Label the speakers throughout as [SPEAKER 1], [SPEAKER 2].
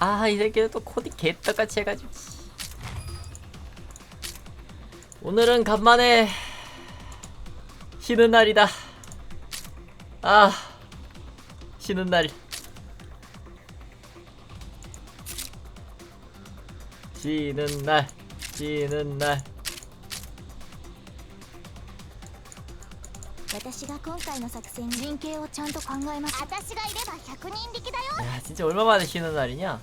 [SPEAKER 1] 아, 이 새끼는 또 코디 개떡같이 해가지고. 오늘은 간만에 쉬는 날이다. 아, 쉬는 날. 쉬는 날, 쉬는 날.
[SPEAKER 2] 私が今回の作戦陣形をちゃんと考えます私がいれば100人力だよ
[SPEAKER 1] 야, 진짜 얼마 만에 쉬는 날이냐?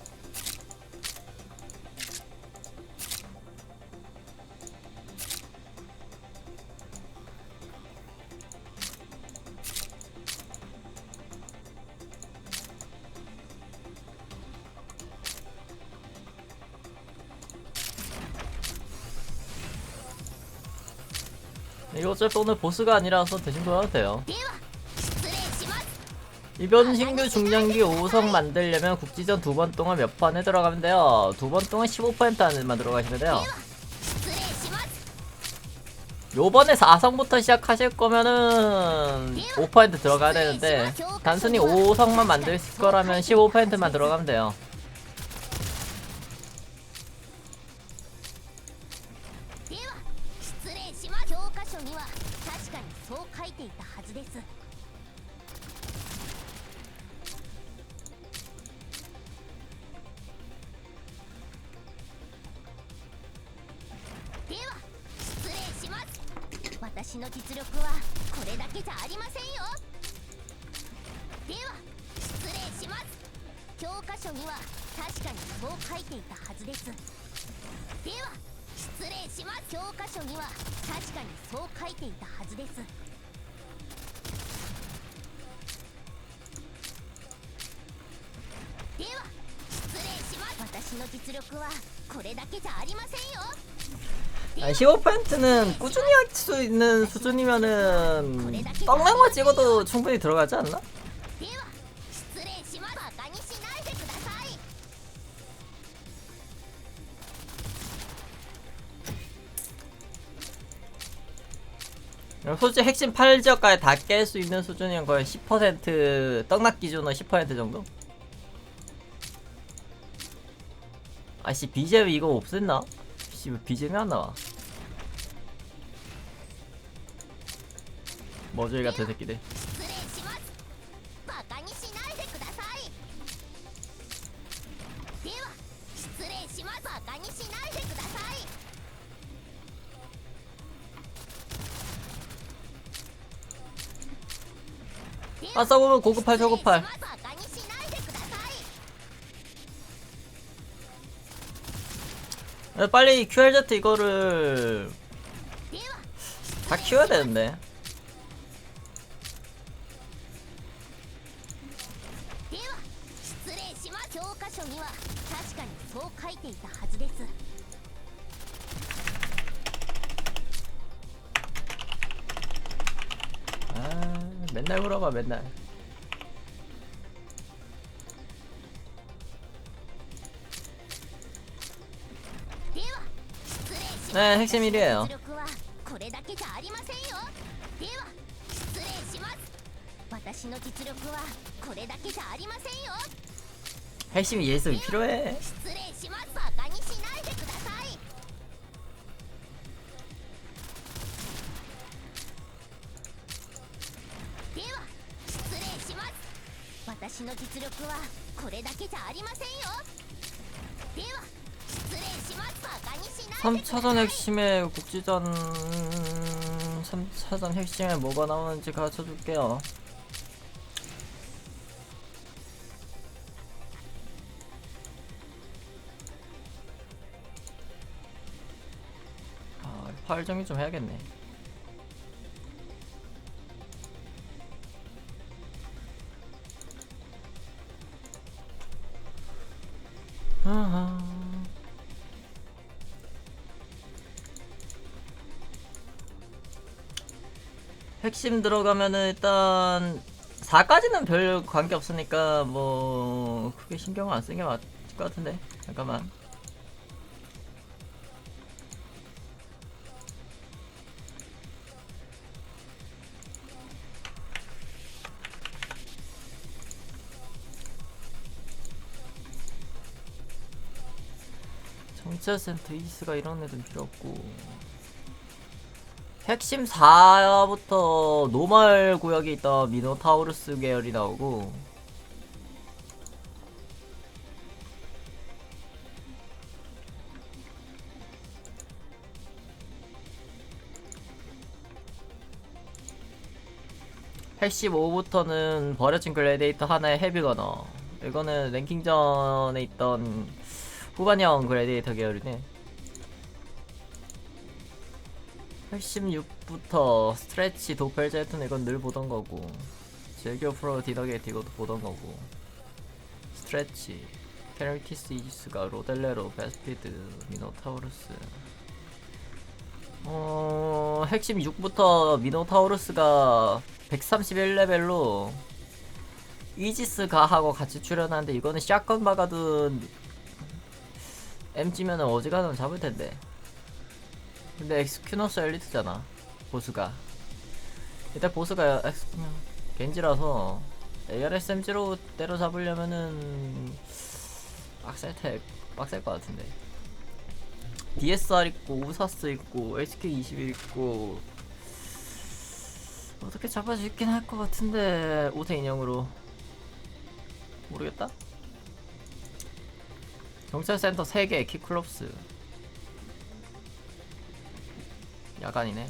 [SPEAKER 1] 이거 어차피 오늘 보스가 아니라서 대신 돌아도 돼요 이변 신규 중장기 5성 만들려면 국지전 두 번 동안 몇 판에 들어가면 돼요? 두 번 동안 15% 안에만 들어가시면 돼요. 요번에 4성부터 시작하실 거면은 5% 들어가야 되는데 단순히 5성만 만들 거라면 15%만 들어가면 돼요.
[SPEAKER 2] そう書いていたはずです。では失礼します。私の実力はこれだけじゃありませんよ。では失礼します。教科書には確かにそう書いていたはずです。では失礼します教科書には確かにそう書いていたはずですでは失礼します私の実力はこれだけじゃありませんよ
[SPEAKER 1] 아니, 15%는 꾸준히 할 수 있는 수준이면은 떡랑만 찍어도 충분히 들어가지 않나? 솔직히 핵심 8지역까지 다 깰 수 있는 수준이면 거의 10% 떡락 기준으로 10% 정도? 아씨 BGM 이거 없앴나? 씨왜 BGM이 안 나와? 머저리 같은 새끼들 아싸 보면 고급팔 저급팔 빨리 QLZ 이거를 다 키워야 되는데. 아... 맨날 물어봐 맨날. 네 핵심 1위에요. 핵심 예술이 필요해.
[SPEAKER 2] 私の実力はこれだけじゃありませんよでは失礼しますバカにしないでください
[SPEAKER 1] 3차전 핵심에 국지전 3차전 핵심에 뭐가 나오는지 가르쳐 줄게요. 아, 파일 정리 좀 해야겠네. 핵심 들어가면은 일단 4까지는 별 관계 없으니까 뭐 크게 신경 안 쓰는 게 맞을 것 같은데. 잠깐만 경찰센터 이지스가 이런 애들 필요 없고. 핵심 4부터 노멀 구역에 있던 미노타우루스 계열이 나오고. 핵심 5부터는 버려진 글래디에이터 하나의 헤비거너 이거는 랭킹전에 있던 후반형 글래디에이터 계열이네 86부터 스트레치 도펠제트는 이건 늘 보던 거고 제교 프로 디너게이트 이것도 보던 거고 스트레치 페널티스 이지스가 로델레로 베스피드 미노타우루스. 어 핵심 6부터 미노타우루스가 131레벨로 이지스 가하고 같이 출연하는데 이거는 샷건 박아둔 M찌면은 어지간하면 잡을 텐데. 근데 엑스큐너스 엘리트잖아 보스가. 일단 보스가 엑스 겐지라서 ARSMG로 때려잡으려면은 빡셀 테 빡셀 것 같은데. DSR 있고 우사스 있고 HK21 있고 어떻게 있긴 할 것 같은데 5세 인형으로. 모르겠다 경찰센터 3개 키클롭스. 야간이네.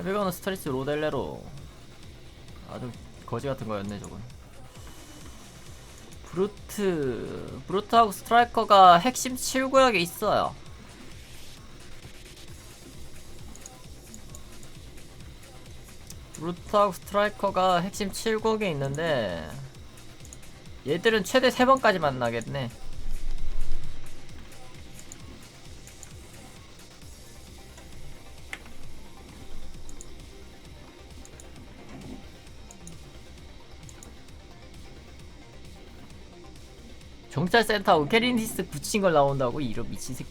[SPEAKER 1] 이거는 스트리스 로델레로. 아주 거지 같은 거였네 저건. 브루트 브루트하고 스트라이커가 핵심 7구역에 있어요. 브루트하고 스트라이커가 핵심 7구역에 있는데 얘들은 최대 3번까지 만나겠네. 경찰센터하고 캐리니스 붙인 걸 나온다고? 이런 미친 새끼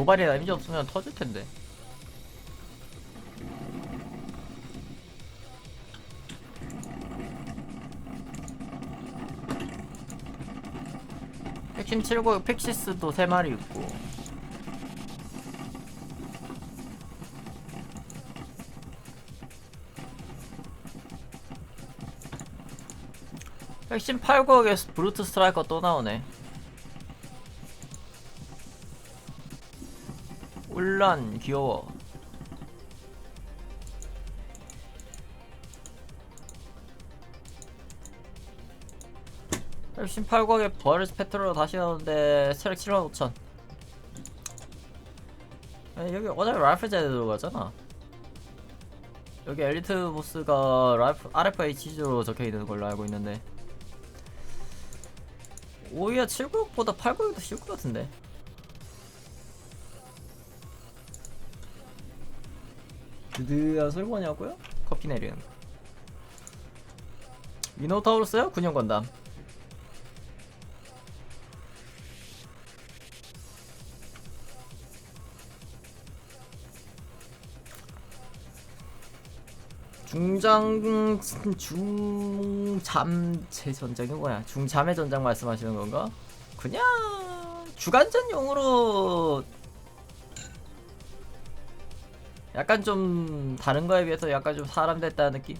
[SPEAKER 1] 도발이 데미지 없으면 터질 텐데. 핵심 7고 팩시스도 3마리 있고. 핵심 8구역에 브루트 스트라이커 또 나오네 울란 귀여워. 8구역에 버르스 페트롤로 다시 나오는데 스트렉 7만 5천. 아니 여기 어차피 라이플 제대 들어가잖아. 여기 엘리트 보스가 라이프, RFHG로 적혀있는 걸로 알고 있는데. 오히려 7구역보다 8구역이 더 쉬울 것 같은데 소리 뭐냐고요? 커피 내리는 미노타우루스요? 군용 건담 중장 중잠 제 전장이 뭐야? 중잠의 전장 말씀하시는 건가? 그냥 주간전용으로 약간 좀 다른 거에 비해서 약간 좀 사람 됐다는 느낌?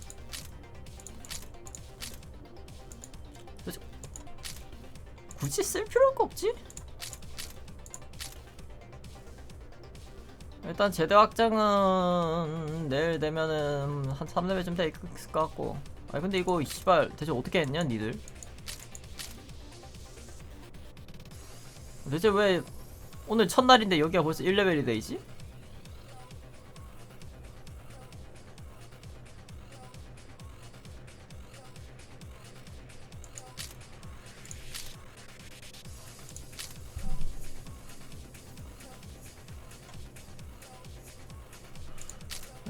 [SPEAKER 1] 굳이 쓸 필요가 없지? 일단 제대 확장은 내일 되면은 한 3레벨쯤 돼 있을 것 같고 아니 근데 이거 씨발 대체 어떻게 했냐 니들 대체 왜 오늘 첫날인데 여기가 벌써 1레벨이 돼있지?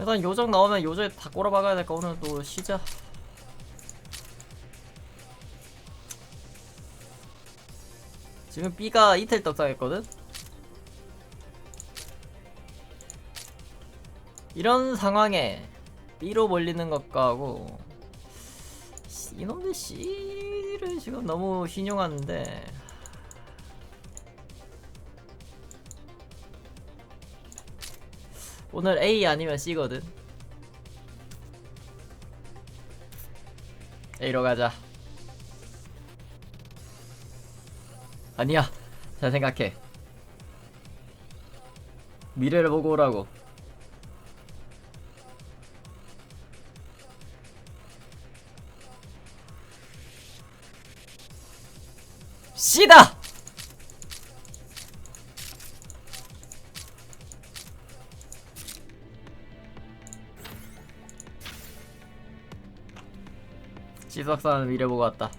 [SPEAKER 1] 일단 요정 나오면 요정에 다 꼬라박아야 될까? 오늘 또 쉬자 지금 B가 이틀 떡상했거든? 이런 상황에 B로 몰리는 것과 하고 씨, 이놈들 C를 지금 너무 신용하는데 오늘 A 아니면 C거든. A로 가자. 아니야. 잘 생각해. 미래를 보고 오라고. C다! 지석사는 미래 보고 왔다